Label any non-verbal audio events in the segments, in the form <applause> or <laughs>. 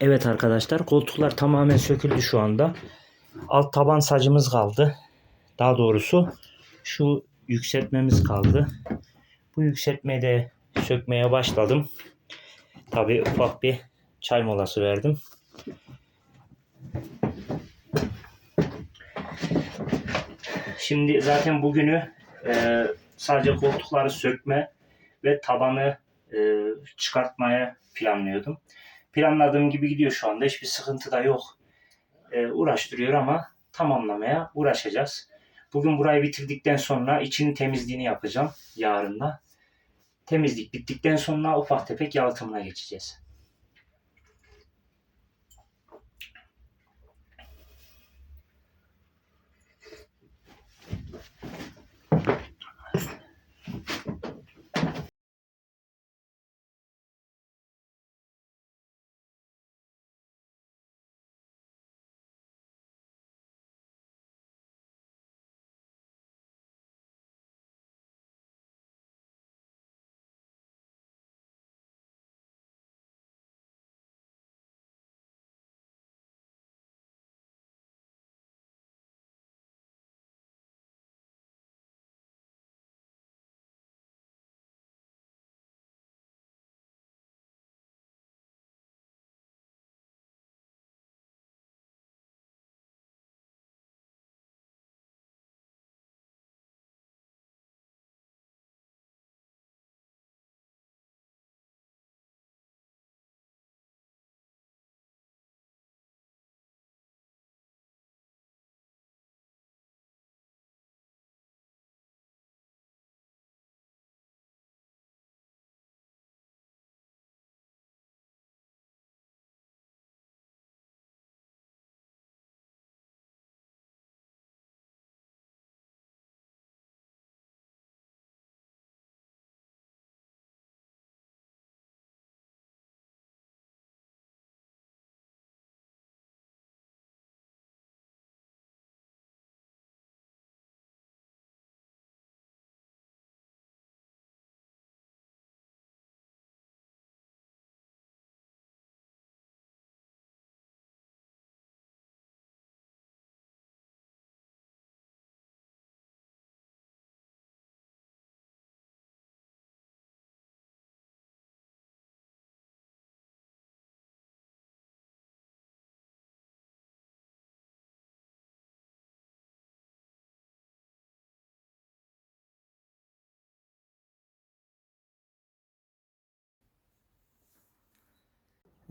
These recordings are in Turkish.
Evet arkadaşlar koltuklar tamamen söküldü şu anda. Alt taban sacımız kaldı. Daha doğrusu şu yükseltmemiz kaldı. Bu yükseltmeyi de sökmeye başladım. Tabi ufak bir çay molası verdim. Şimdi zaten bugünü e, sadece koltukları sökme ve tabanı e, çıkartmaya planlıyordum. Planladığım gibi gidiyor şu anda. Hiçbir sıkıntı da yok. E, uğraştırıyor ama tamamlamaya uğraşacağız. Bugün burayı bitirdikten sonra içinin temizliğini yapacağım yarın da. Temizlik bittikten sonra ufak tefek yalıtımına geçeceğiz.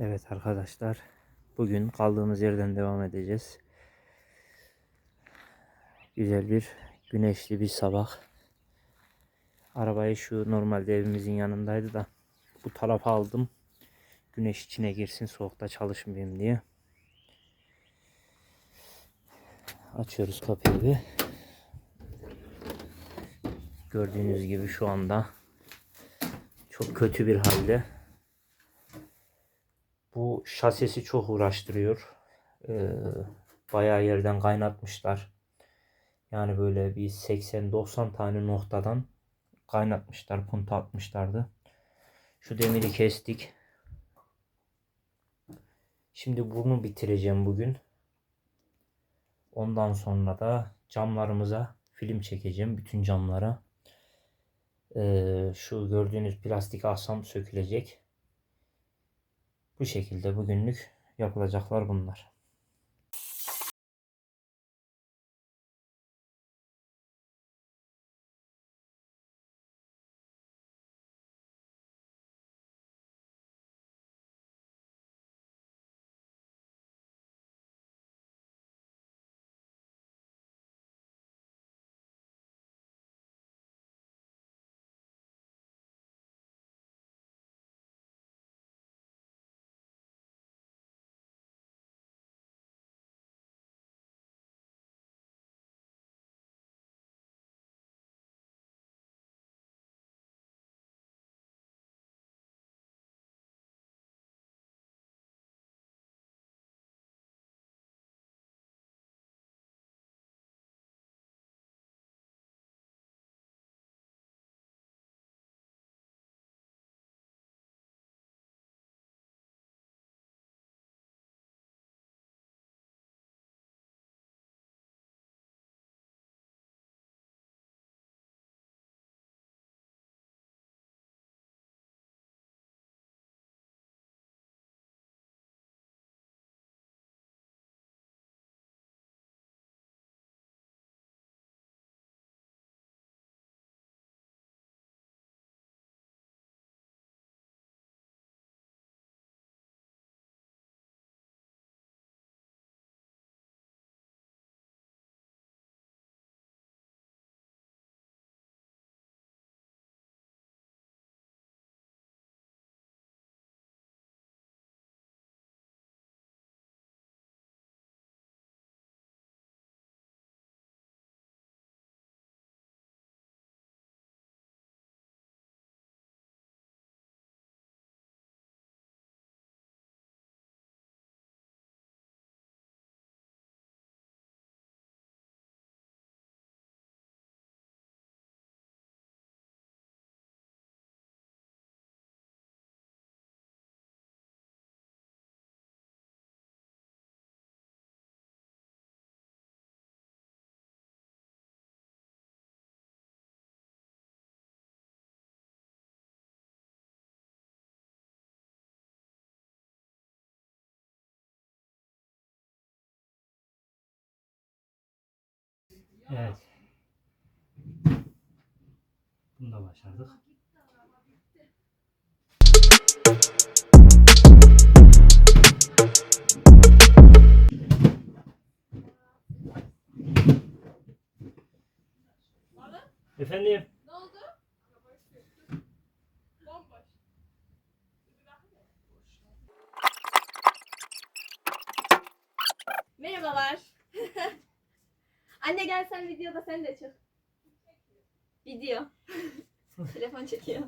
Evet arkadaşlar bugün kaldığımız yerden devam edeceğiz. Güzel bir güneşli bir sabah. Arabayı şu normalde evimizin yanındaydı da bu tarafa aldım. Güneş içine girsin soğukta çalışmayayım diye. Açıyoruz kapıyı bir. Gördüğünüz gibi şu anda çok kötü bir halde. Bu şasisi çok uğraştırıyor. Ee, bayağı yerden kaynatmışlar. Yani böyle bir 80-90 tane noktadan kaynatmışlar, punta atmışlardı. Şu demiri kestik. Şimdi bunu bitireceğim bugün. Ondan sonra da camlarımıza film çekeceğim. Bütün camlara. Ee, şu gördüğünüz plastik asam sökülecek. Bu şekilde bugünlük yapılacaklar bunlar. Evet. Bunu da başardık. Efendim? Ne. Merhabalar. Anne gel sen videoda sen de çık. Video. <laughs> Telefon çekiyor.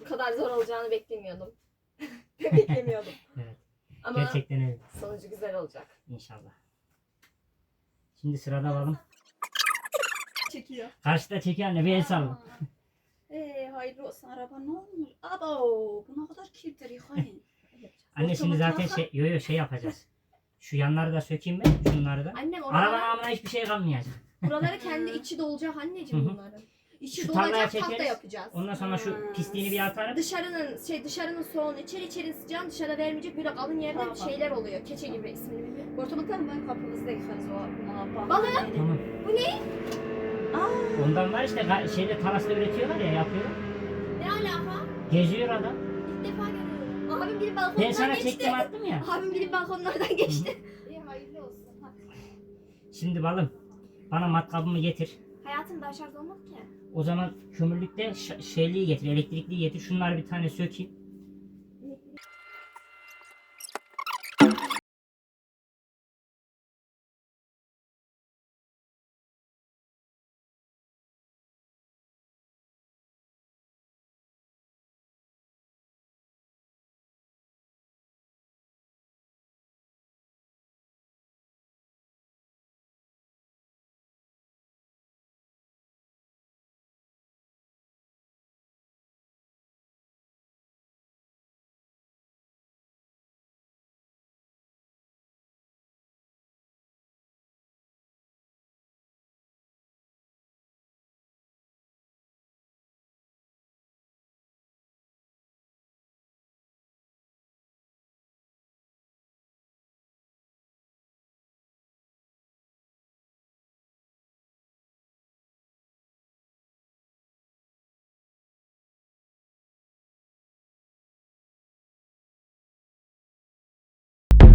Bu kadar zor olacağını beklemiyordum. <laughs> beklemiyordum. Evet. Ama Gerçekten öyle. sonucu güzel olacak. İnşallah. Şimdi sırada alalım. Çekiyor. Karşıda çekiyor anne bir el salla. Ee, hayırlı olsun araba ne olmuş? Abo bu ne kadar kirdir yıkayın. <laughs> Anne şimdi zaten şey, yo yo şey yapacağız. Şu yanları da sökeyim ben, şunları da. Annem Arabanın oraları, amına hiçbir şey kalmayacak. buraları <laughs> kendi içi dolacak anneciğim Hı hı. bunların. İçi Şu tarlaya dolacak tahta çekeriz. yapacağız. Ondan sonra şu pisliğini bir atarım. Dışarının şey dışarının soğuğunu içeri içeri sıcağını dışarıda vermeyecek böyle kalın yerde Tamam. şeyler oluyor. Keçe gibi ismini bilmiyorum. Ortalıktan ben kapımızda yıkarız o muhabbet. Balık. Tamam. Aa, Ondan var işte ga- şeyde tarasta üretiyorlar ya yapıyorlar. Ne alaka? Geziyor adam. İlk defa görüyorum. Abim biri Ben balkondan sana geçti. çektim attım ya. Abim biri balkonlardan geçti. iyi hayırlı olsun. Hadi. Şimdi balım bana matkabımı getir. Hayatım daha şarj olmadı ki. O zaman kömürlükte ş- şeyliği getir, elektrikliği getir. Şunları bir tane sökeyim.